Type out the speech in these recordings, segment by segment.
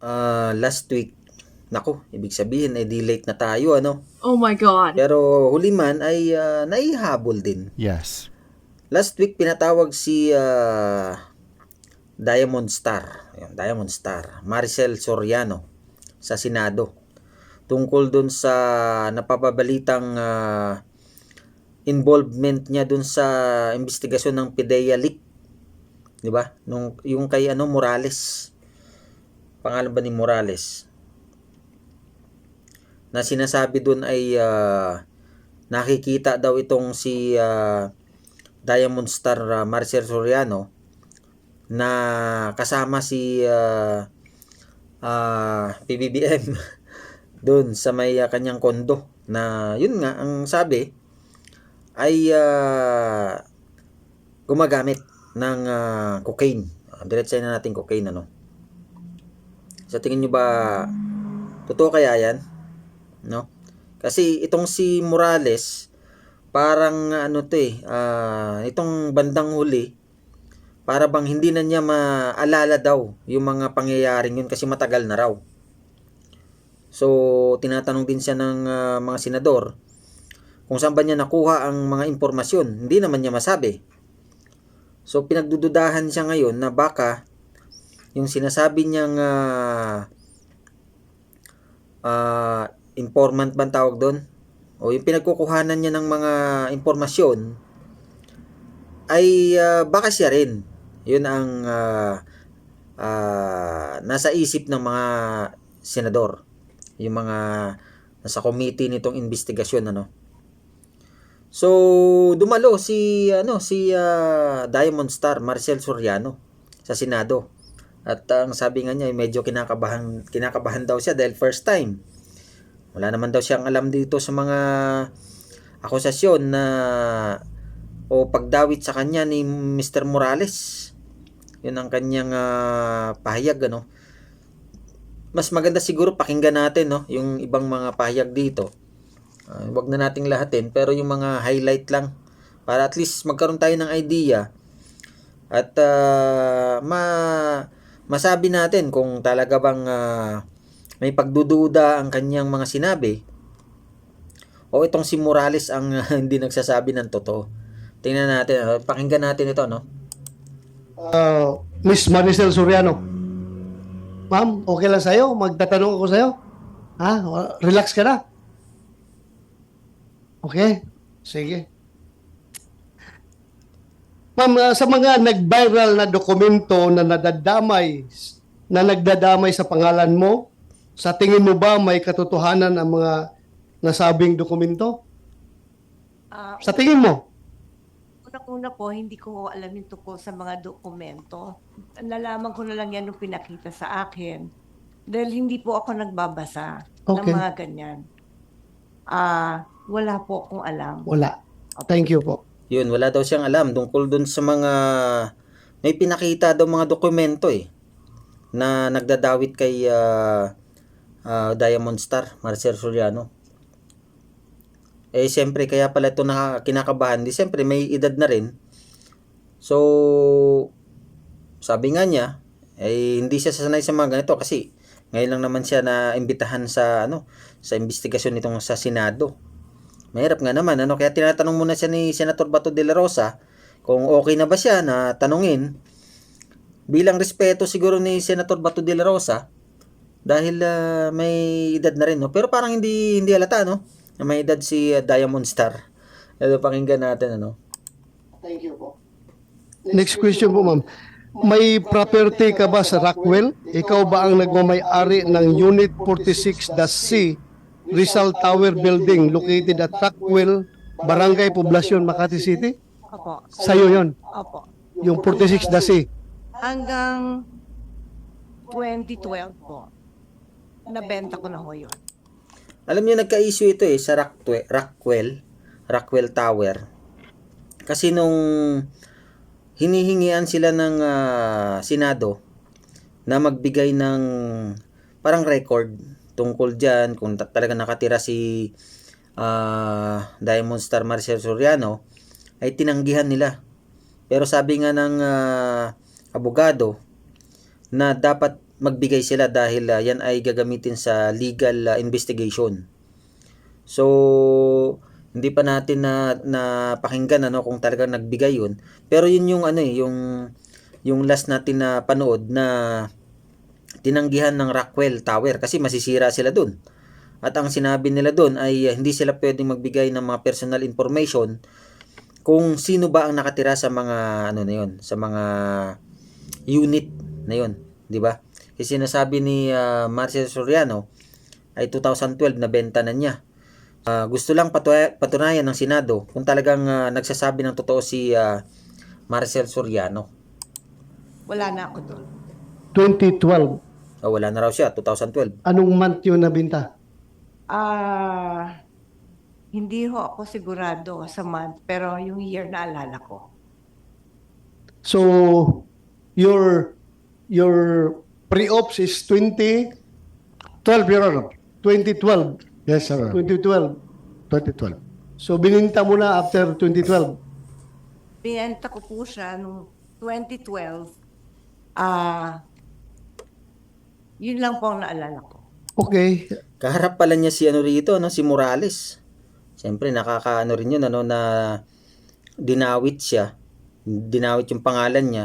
ah, last week, nako, ibig sabihin ay di late na tayo ano. Oh my God. Pero huli man ay ah, naihabol din. Yes. Last week pinatawag si ah, Diamond Star, Ayun, Diamond Star, Maricel Soriano sa Senado tungkol dun sa napapabalitang ah, involvement niya dun sa investigasyon ng PDEA leak. 'Di ba? Nung yung kay ano Morales. Pangalan ba ni Morales? Na sinasabi dun ay ah, nakikita daw itong si ah, Diamond Star uh, Marcel Soriano na kasama si uh, uh, PBBM doon sa may uh, kanyang kondo na yun nga ang sabi ay uh, gumagamit ng uh, cocaine. Uh, Diretsahin na natin cocaine ano. Sa tingin nyo ba totoo kaya yan? No? Kasi itong si Morales parang ano to eh, ah, itong bandang huli, para bang hindi na niya maalala daw yung mga pangyayaring yun kasi matagal na raw. So, tinatanong din siya ng ah, mga senador kung saan ba niya nakuha ang mga impormasyon. Hindi naman niya masabi. So, pinagdududahan siya ngayon na baka yung sinasabi niyang ah, ah, informant ba ang tawag doon? o yung pinagkukuhanan niya ng mga impormasyon ay ah, baka siya rin. Yun ang ah, ah, nasa isip ng mga senador. Yung mga nasa committee nitong investigasyon ano. So dumalo si ano si ah, Diamond Star Marcel Soriano sa Senado. At ang sabi nga niya ay medyo kinakabahan kinakabahan daw siya dahil first time wala naman daw siyang alam dito sa mga akusasyon na o pagdawit sa kanya ni Mr. Morales. Yun ang kanyang ah, pahayag ano. Mas maganda siguro pakinggan natin no yung ibang mga pahayag dito. Ah, wag na nating lahatin pero yung mga highlight lang para at least magkaroon tayo ng idea at ah, ma masabi natin kung talaga bang ah, may pagdududa ang kanyang mga sinabi o itong si Morales ang uh, hindi nagsasabi ng totoo. Tingnan natin, uh, pakinggan natin ito, no? Uh, Miss Maricel Soriano. Ma'am, okay lang sa'yo? Magtatanong ako sa'yo? Ha? Relax ka na? Okay? Sige. Uh, sa mga nag-viral na dokumento na nadadamay, na nagdadamay sa pangalan mo, sa tingin mo ba may katotohanan ang mga nasabing dokumento? Ah, Sa tingin mo? Unang-una po, hindi ko alam yung tungkol sa mga dokumento. Nalaman ko na lang yan nung pinakita sa akin. Dahil hindi po ako nagbabasa ng Okay. mga ganyan. Ah, wala po akong alam. Wala. Thank you po. Yun, wala daw siyang alam tungkol dun sa mga may pinakita daw mga dokumento eh na nagdadawit kay ah, ah, Diamond Star, Marcel Soriano. Eh, siyempre, kaya pala ito na kinakabahan. Di, siyempre, may edad na rin. So, sabi nga niya, eh, hindi siya sanay sa mga ganito kasi ngayon lang naman siya na imbitahan sa, ano, sa investigasyon nitong sa Senado. Mahirap nga naman, ano, kaya tinatanong muna siya ni Senator Bato de la Rosa kung okay na ba siya na tanungin. Bilang respeto siguro ni Senator Bato de la Rosa dahil ah, may edad na rin no? Pero parang hindi hindi halata no? Na may edad si ah, Diamond Star. Ito pakinggan natin ano? Thank you po. Next question po, ma'am. May property ka ba sa Rockwell? Ikaw ba ang nagmamay-ari ng Unit 46-C Rizal Tower Building located at Rockwell, Barangay Poblacion, Makati City? Opo. Sa'yo yon Opo. yung 46-C. Hanggang 2012 po. Nabenta ko na ho yun. alam niyo nagka-issue ito eh sa Rockwell Rockwell, Rockwell Tower kasi nung hinihingian sila ng ah, Senado na magbigay ng parang record tungkol diyan kung ta- talaga nakatira si ah, Diamond Star Marcel Soriano ay tinanggihan nila. Pero sabi nga ng ah, abogado na dapat magbigay sila dahil ah, yan ay gagamitin sa legal ah, investigation. So, hindi pa natin na napakinggan ano kung talagang nagbigay yun. Pero yun yung ano eh, yung yung last natin na panood na tinanggihan ng Rockwell Tower kasi masisira sila dun. At ang sinabi nila doon ay uh, hindi sila pwedeng magbigay ng mga personal information kung sino ba ang nakatira sa mga ano na yun, sa mga unit na yun, di ba? Kasi sinasabi ni uh, Marcel Soriano ay 2012 na benta na niya. Ah, gusto lang patu- patunayan ng Senado kung talagang ah, nagsasabi ng totoo si ah, Marcel Soriano. Wala na ako doon. 2012. Oh, wala na raw siya, 2012. Anong month yun nabinta? Ah, hindi ho ako sigurado sa month, pero yung year na alala ko. So, your your pre-ops is 2012, Your Honor. 2012. Yes, sir. 2012. 2012. So, bininta mo na after 2012. Binenta ko po siya nung 2012. Ah, yun lang po ang naalala ko. Okay. Kaharap pala niya si ano rito, no, si Morales. Siyempre nakakaano rin yun ano na dinawit siya. Dinawit yung pangalan niya.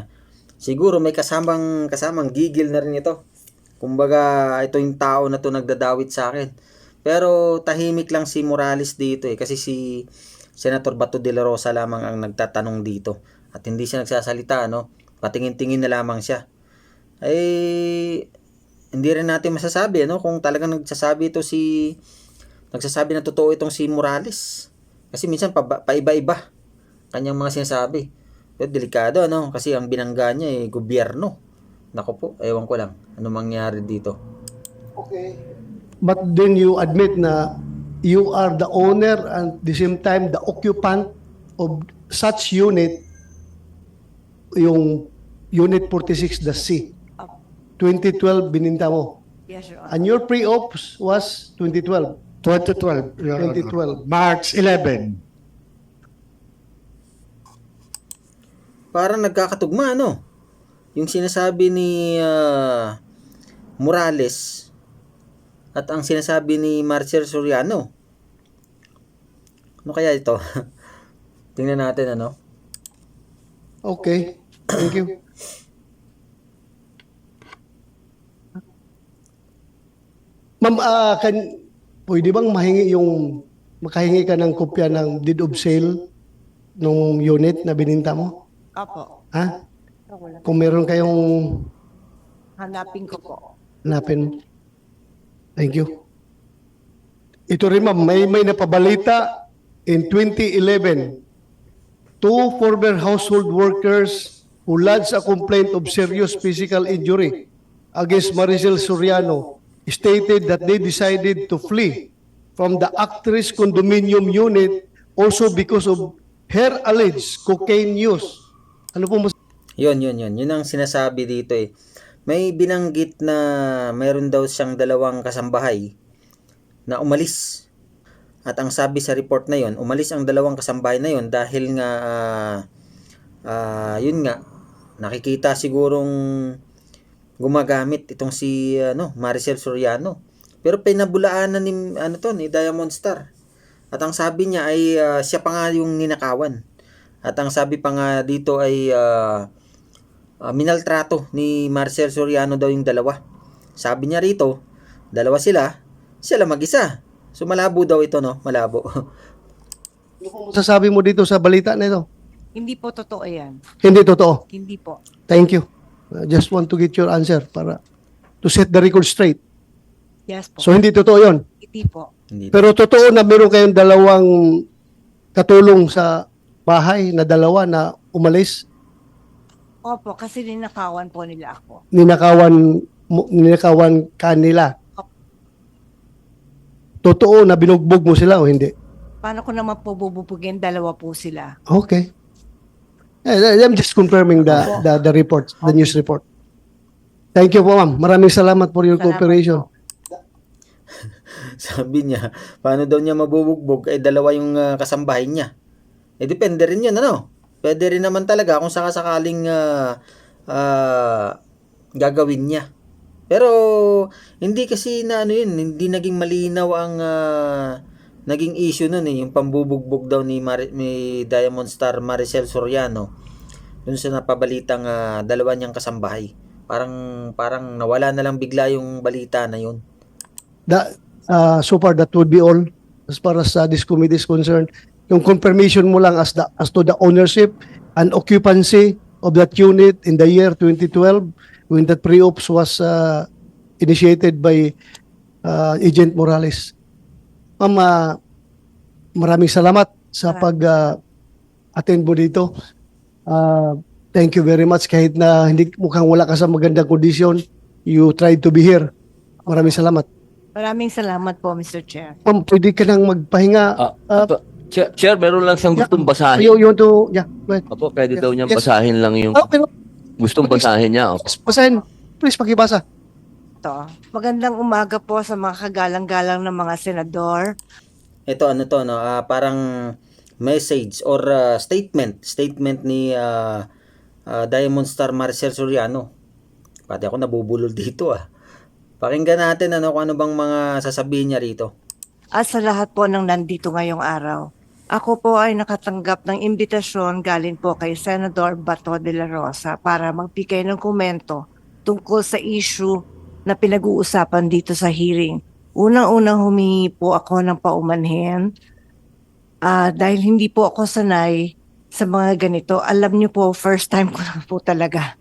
Siguro may kasamang kasamang gigil na rin ito. Kumbaga ito yung tao na to nagdadawit sa akin. Pero tahimik lang si Morales dito eh kasi si Senator Bato de la Rosa lamang ang nagtatanong dito at hindi siya nagsasalita no. Patingin-tingin na lamang siya. Ay hindi rin natin masasabi ano kung talagang nagsasabi ito si nagsasabi na totoo itong si Morales. Kasi minsan pa, paiba-iba kanyang mga sinasabi. Pero delikado ano kasi ang binangga niya eh gobyerno. Nako po, ewan ko lang ano mangyari dito. Okay. But then you admit na you are the owner and the same time the occupant of such unit, yung Unit 46, the C. Up. 2012 bininta mo. Yes, Your Honor. And your pre-ops was 2012. 2012. Your Honor. 2012. March 11. Parang nagkakatugma ano. Yung sinasabi ni ah, Morales at ang sinasabi ni Marcel Soriano. Ano kaya ito? Tingnan natin ano. Okay. Thank you. Ma'am, ah, kan, pwede bang mahingi yung, makahingi ka ng kopya ng deed of sale nung unit na bininta mo? Opo. Ha? Kung meron kayong Hanapin ko po. hanapin mo. Thank you. Ito rin ma'am, may, may napabalita in 2011. Two former household workers who lodged a complaint of serious physical injury against Maricel Soriano stated that they decided to flee from the actress condominium unit also because of her alleged cocaine use. Ano po mas- Yun, yun, yun. Yun ang sinasabi dito eh. May binanggit na mayroon daw siyang dalawang kasambahay na umalis. At ang sabi sa report na yon, umalis ang dalawang kasambahay na yon dahil nga ah, ah, yun nga nakikita sigurong gumagamit itong si ano Maricel Soriano. Pero pinabulaanan ni ano to ni Diamond Star. At ang sabi niya ay ah, siya pa nga yung ninakawan. At ang sabi pa nga dito ay ah, ah, minaltrato ni Marcel Soriano daw yung dalawa. Sabi niya rito, dalawa sila, sila mag-isa. So malabo daw ito no, malabo. Sasabi mo dito sa balita na ito? Hindi po totoo yan. Hindi totoo. Hindi po. Thank you. I just want to get your answer para to set the record straight. Yes po. So hindi totoo 'yon. Hindi po. Hindi Pero totoo na meron kayong dalawang katulong sa bahay na dalawa na umalis, Opo, kasi ninakawan po nila ako. ninakawan mo- ninakawan kanila. Totoo na binugbog mo sila o hindi? Paano ko naman po bububugin? Dalawa po sila. Okay. Eh, I'm just confirming the, the the report, the news report. Thank you po, ma'am. Maraming salamat for your Salamat cooperation. Sabi niya, paano daw niya mabubugbog ay dalawa yung ah, kasambahay niya. Eh depende rin 'yun ano. Pwede rin naman talaga kung sakasakaling ah, ah, gagawin niya. Pero hindi kasi na ano yun, hindi naging malinaw ang ah, naging issue nun eh, yung pambubugbog daw ni, Mar- ni Diamond Star Maricel Soriano dun sa napabalitang ah, dalawa niyang kasambahay. Parang parang nawala na lang bigla yung balita na yun. That, uh, so far, that would be all as far as uh, this committee is concerned. Yung confirmation mo lang as, the, as to the ownership and occupancy of that unit in the year 2012 when that pre-ops was uh, initiated by uh, Agent Morales. Ma'am, uh, maraming salamat sa Maraming pag uh, attend mo dito. Uh, thank you very much kahit na hindi mukhang wala ka sa magandang kondisyon. You tried to be here. Maraming salamat. Maraming salamat po, Mr. Chair. Ma'am, pwede ka nang magpahinga. Ah, Ah, Apo, Chair, Chair, meron lang siyang Yeah. gustong basahin. you, you want to, yeah, go ahead. Apo, pwede daw niyang Yes. basahin lang yung Oh, pero, gustong basahin niya. Opo. basahin. Please, pakibasa. To. Magandang umaga po sa mga kagalang-galang ng mga senador. Ito ano to no, ah, parang message or ah, statement, statement ni ah, ah, Diamond Star Marcel Soriano. Pati ako nabubulol dito ah. Pakinggan natin ano kung ano bang mga sasabihin niya rito. At sa lahat po ng nandito ngayong araw, ako po ay nakatanggap ng imbitasyon galing po kay Senador Bato de la Rosa para magbigay ng komento tungkol sa issue na pinag-uusapan dito sa hearing. Unang-unang humingi po ako ng paumanhin ah, dahil hindi po ako sanay sa mga ganito. Alam niyo po, first time ko lang po talaga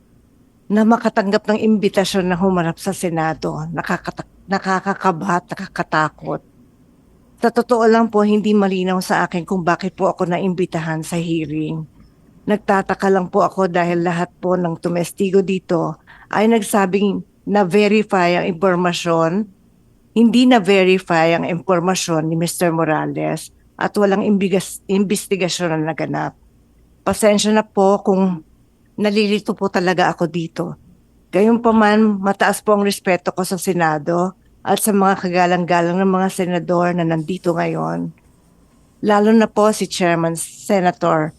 na makatanggap ng imbitasyon na humarap sa Senado. Nakakata- nakakakaba at nakakatakot. Sa totoo lang po, hindi malinaw sa akin kung bakit po ako naimbitahan sa hearing. Nagtataka lang po ako dahil lahat po ng tumestigo dito ay nagsabing na-verify ang impormasyon, hindi na-verify ang impormasyon ni Mr. Morales at walang imbigas, investigasyon na naganap. Pasensya na po kung nalilito po talaga ako dito. Gayunpaman, mataas po ang respeto ko sa Senado at sa mga kagalang-galang ng mga senador na nandito ngayon. Lalo na po si Chairman Senator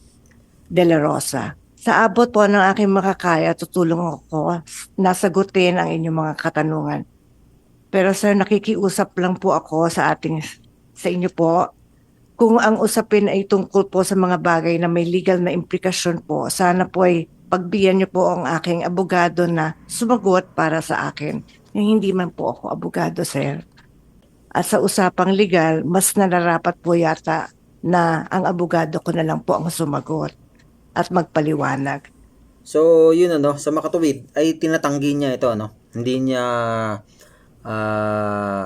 De La Rosa. Sa abot po ng aking makakaya, tutulong ako na sagutin ang inyong mga katanungan. Pero sir, nakikiusap lang po ako sa ating sa inyo po. Kung ang usapin ay tungkol po sa mga bagay na may legal na implikasyon po, sana po ay pagbiyan niyo po ang aking abogado na sumagot para sa akin. Yung hindi man po ako abogado, sir. At sa usapang legal, mas nararapat po yata na ang abogado ko na lang po ang sumagot at magpaliwanag. So, yun ano, sa makatuwid ay tinatanggi niya ito ano. Hindi niya ah,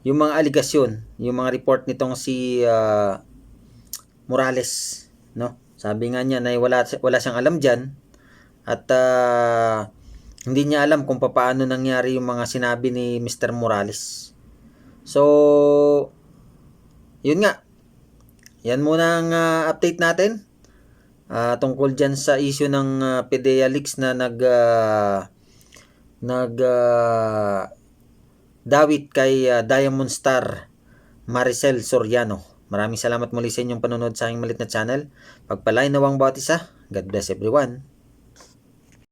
yung mga aligasyon, yung mga report nitong si ah, Morales, no? Sabi nga niya na wala wala siyang alam diyan at ah, hindi niya alam kung paano nangyari yung mga sinabi ni Mr. Morales. So, yun nga. Yan muna ang ah, update natin ah tungkol dyan sa issue ng uh, PDEA leaks na nag ah, nag ah, dawit kay ah, Diamond Star Maricel Soriano. Maraming salamat muli sa inyong panonood sa aking malit na channel. Pagpalain nawang bawat isa. God bless everyone.